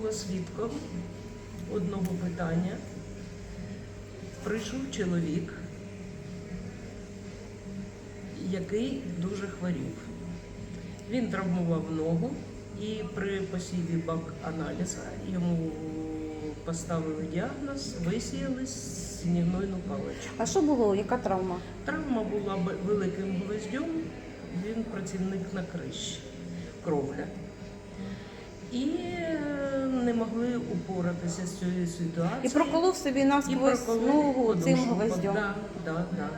була свідком одного питання. Прийшов чоловік, який дуже хворів. Він травмував ногу і при посіві бак аналіза йому поставили діагноз, висіяли снігнойну паличку. А що було? Яка травма? Травма була великим гвоздем, він працівник на крищі, кровля. І могли упоратися з цією ситуацією. І проколов собі насквозь ногу цим гвоздем. Да, да, да.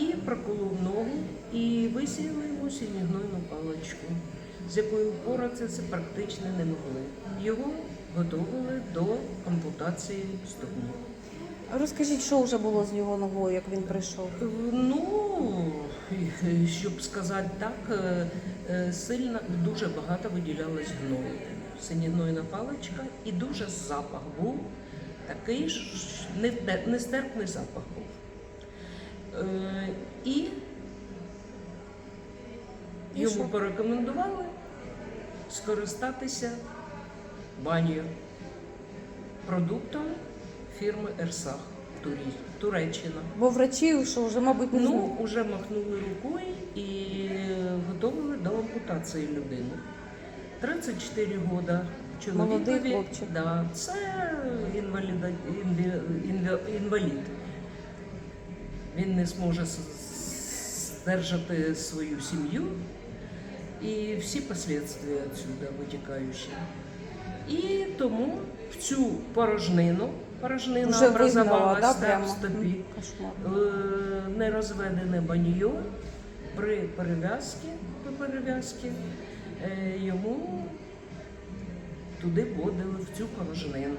І проколов ногу і висіяли йому сінігнойну паличку, з якою впоратися практично не могли. Його готували до ампутації ступні. Розкажіть, що вже було з його ногою, як він прийшов? Ну, щоб сказати так, е, е, сильно дуже багато виділялось гною. Синігнойна паличка і дуже запах був такий ж нестерпний запах був. Е, І йому порекомендували скористатися банію продуктом фірми Ерсах Туреччина. Бо врачі, що вже, мабуть, не Ну, вже махнули рукою і готували до ампутації людину. 34 года чоловікові. Молодий хлопчик. Да, це інваліда, інві, інві, інвалід. Він не зможе с- здержати свою сім'ю і всі последствия відсюди витікаючі. І тому в цю порожнину, порожнина Вже вигнала, образувалась да, да, прямо? в стопі. М, Кошмар. Е, нерозведене баньйо при перев'язці, при перев'язці е, йому туди вводили в цю порожнину.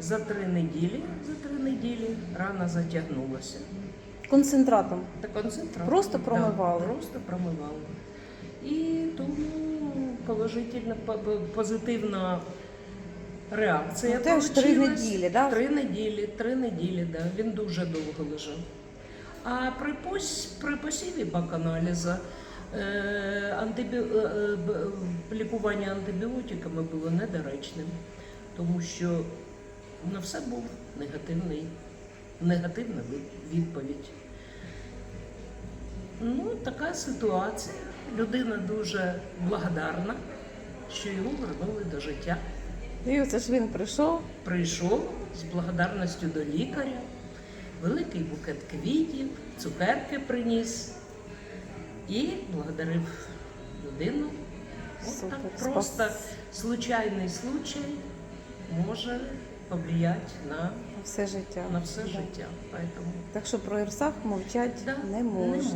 За три неділі, за три неділі рана затягнулася. Концентратом. Та концентрат. Просто промивали? Да, просто промивали. І тому положительна, по- по- позитивна реакція. Ну, теж три неділі, да? Три неділі, три неділі, да. Він дуже довго лежав. А при, пос, при посіві баканаліза е, антибі... е, е, лікування антибіотиками було недоречним, тому що на все був негативний, негативна відповідь. Ну, така ситуація. Людина дуже благодарна, що його вернули до життя. І оце ж він прийшов. Прийшов з благодарністю до лікаря, великий букет квітів, цукерки приніс і благодарив людину. От так просто случайний случай може повлияти на, все життя. на все життя. Поэтому Так що про Ірсах мовчать Да, не не можна. можна.